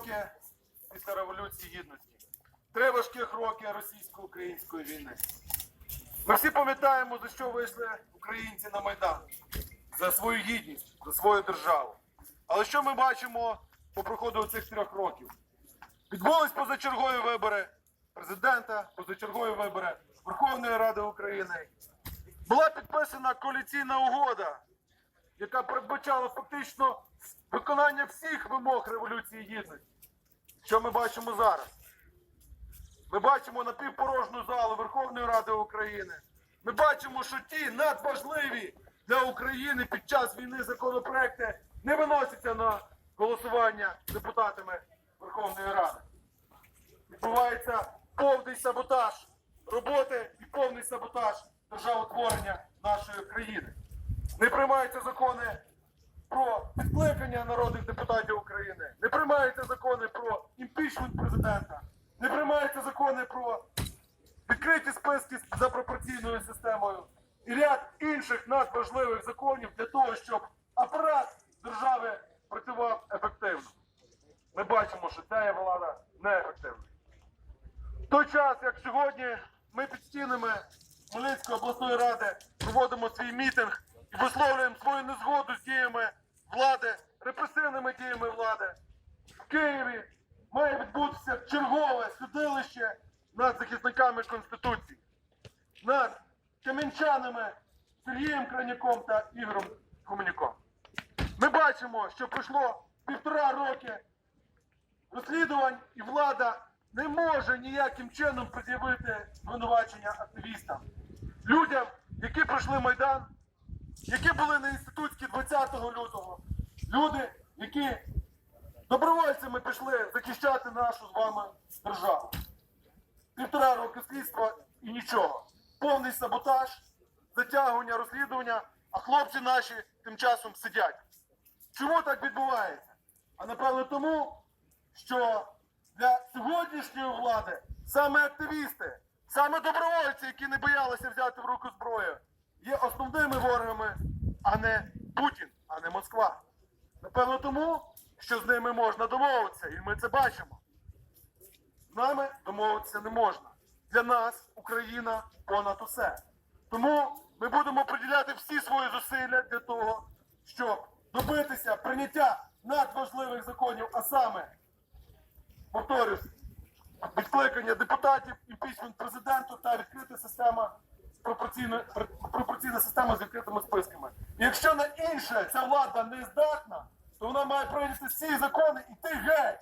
роки після Революції Гідності. Три важких роки російсько-української війни. Ми всі пам'ятаємо, за що вийшли українці на Майдан. За свою гідність, за свою державу. Але що ми бачимо по проходу цих трьох років? Відбулись позачергові вибори президента, позачергові вибори Верховної Ради України. Була підписана коаліційна угода, яка передбачала фактично виконання всіх вимог Революції Гідності. Що ми бачимо зараз? Ми бачимо напівпорожню залу Верховної Ради України. Ми бачимо, що ті надважливі для України під час війни законопроекти не виносяться на голосування депутатами Верховної Ради. Відбувається повний саботаж роботи і повний саботаж державотворення нашої країни. Не приймаються закони про відкликання народних депутатів України, не приймаються закони про імпічмент президента, не приймаються закони про відкриті списки за пропорційною системою і ряд інших надважливих законів для того, щоб апарат держави працював ефективно. Ми бачимо, що ця влада неефективна. В той час, як сьогодні ми під стінами Хмельницької обласної ради проводимо свій мітинг висловлюємо свою незгоду з діями влади, репресивними діями влади, в Києві має відбутися чергове судилище над захисниками Конституції, над кам'янчанами Сергієм Краняком та Ігорем Хомінюком. Ми бачимо, що пройшло півтора роки розслідувань, і влада не може ніяким чином пред'явити звинувачення активістам, людям, які пройшли Майдан, які були на інститутській 20 лютого, люди, які добровольцями пішли захищати нашу з вами державу. Півтора роки слідства і нічого. Повний саботаж, затягування розслідування, а хлопці наші тим часом сидять. Чому так відбувається? А напевно тому, що для сьогоднішньої влади саме активісти, саме добровольці, які не боялися взяти в руку зброю, є основними ворогами, а не Путін, а не Москва. Напевно тому, що з ними можна домовитися, і ми це бачимо. З нами домовитися не можна. Для нас Україна понад усе. Тому ми будемо приділяти всі свої зусилля для того, щоб добитися прийняття надважливих законів, а саме, повторюсь, відкликання депутатів, імпічмент президенту та відкрита система пропорційна, пропорційна система з відкритими списками. Якщо на інше ця влада не здатна, то вона має прийняти всі закони і ти геть.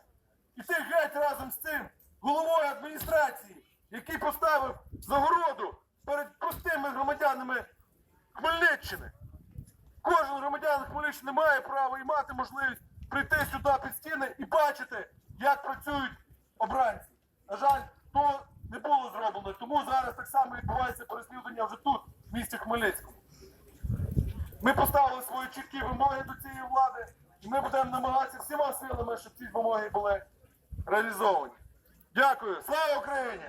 І ти геть разом з цим головою адміністрації, який поставив загороду перед простими громадянами Хмельниччини. Кожен громадянин Хмельниччини має право і мати можливість прийти сюди під стіни і бачити, як працюють обранці. На жаль, то не було зроблено, тому зараз так само відбувається переслідування вже тут, в місті Хмельницькому. Ми поставили свої чіткі вимоги до цієї влади, і ми будемо намагатися всіма силами, щоб ці вимоги були реалізовані. Дякую. Слава Україні!